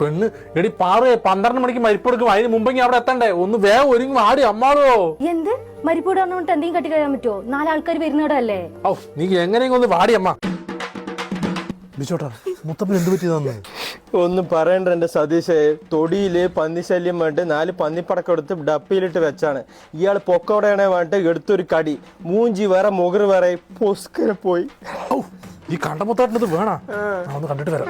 പെണ്ണ്. എടി പാറേ പന്ത്രണ്ട് മണിക്ക് മരിപ്പെടുക്കും അതിന് മുമ്പെങ്കിൽ അവിടെ എത്തണ്ടേ? ഒന്ന് വേഗം ഒരുങ്ങി ആടി അമ്മാളോ. എന്ത്? മരിപ്പൂട് പറഞ്ഞോണ്ട് എന്തെങ്കിലും കട്ടി കഴിയാൻ പറ്റുമോ നാലാൾക്കാർ വരുന്നവിടല്ലേ ഔ നീ എങ്ങനെയെങ്കിലും ഒന്ന് വാടി അമ്മ. ബിച്ചോട്ടാ മുത്തപ്പൻ എന്ത് പറ്റിയതാന്ന്? ഒന്നും പറയണ്ട എന്റെ സതീഷേ തൊടിയിൽ പന്നിശല്യം വേണ്ടി നാല് പന്നിപ്പടക്കം എടുത്ത് ഡപ്പിയിലിട്ട് വെച്ചാണ്. ഇയാൾ പൊക്കോടെയാണെ വേണ്ടിട്ട് എടുത്തൊരു കടി. മൂഞ്ചി വേറെ മുഗർ വേറെ. പൊസ്കര പോയി. ഔ ഈ കണ്ടമുത്താട്ടിനത് വേണ. ഒന്ന് കണ്ടിട്ട് വരാം.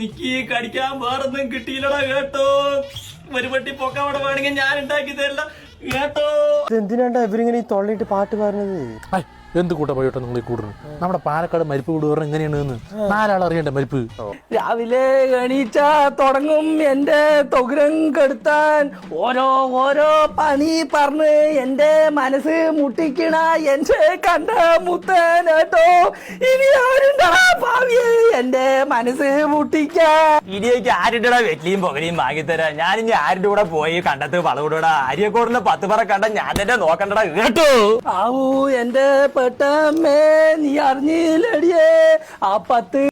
എനിക്ക് കടിക്കാൻ വേറൊന്നും കിട്ടിയില്ലടാ കേട്ടോ. ഒരു പൊക്കാൻ പൊക്കവട വേണമെങ്കിൽ ഞാൻ ഉണ്ടാക്കി തരില്ല. കേട്ടോ. എന്തിനാണ്ടാ ഇവരിങ്ങനെ ഈ തൊള്ളിയിട്ട് പാട്ട് പാടുന്നത്? എന്ത് കൂട്ട പോയിട്ടോ നിങ്ങൾ ഈ കൂടുന്നു നമ്മുടെ പാലക്കാട് മരിപ്പ് കൂടുവരണം എങ്ങനെയാണ് നാലാൾ അറിയണ്ട മരിപ്പ്? രാവിലെ എണീച്ച തുടങ്ങും എന്റെ തൊകുരം കെടുത്താൻ. ഓരോ ഓരോ പണി പറഞ്ഞ് എന്റെ മനസ്സ് മുട്ടിക്കണ എന്റെ കണ്ട മുത്തനേട്ടോ ഇനി ആരുണ്ടാ ഭാവിയെ? എന്റെ മനസ്സ് ഇടിയേക്ക് ആരുടെ വെറ്റിലിയും പുകലിയും വാങ്ങിത്തരാ? ഞാൻ ഇനി ആരുടെ കൂടെ പോയി കണ്ടത്ത് വളവിടൂടാ അരിയക്കോടിന് പത്ത് പറ കണ്ട ഞാൻ തന്നെ നോക്കണ്ടടാ കേട്ടോ? ആവൂ എന്റെ പെട്ടമ്മേ നീ അറിഞ്ഞില്ലടിയേ. ആ പത്ത്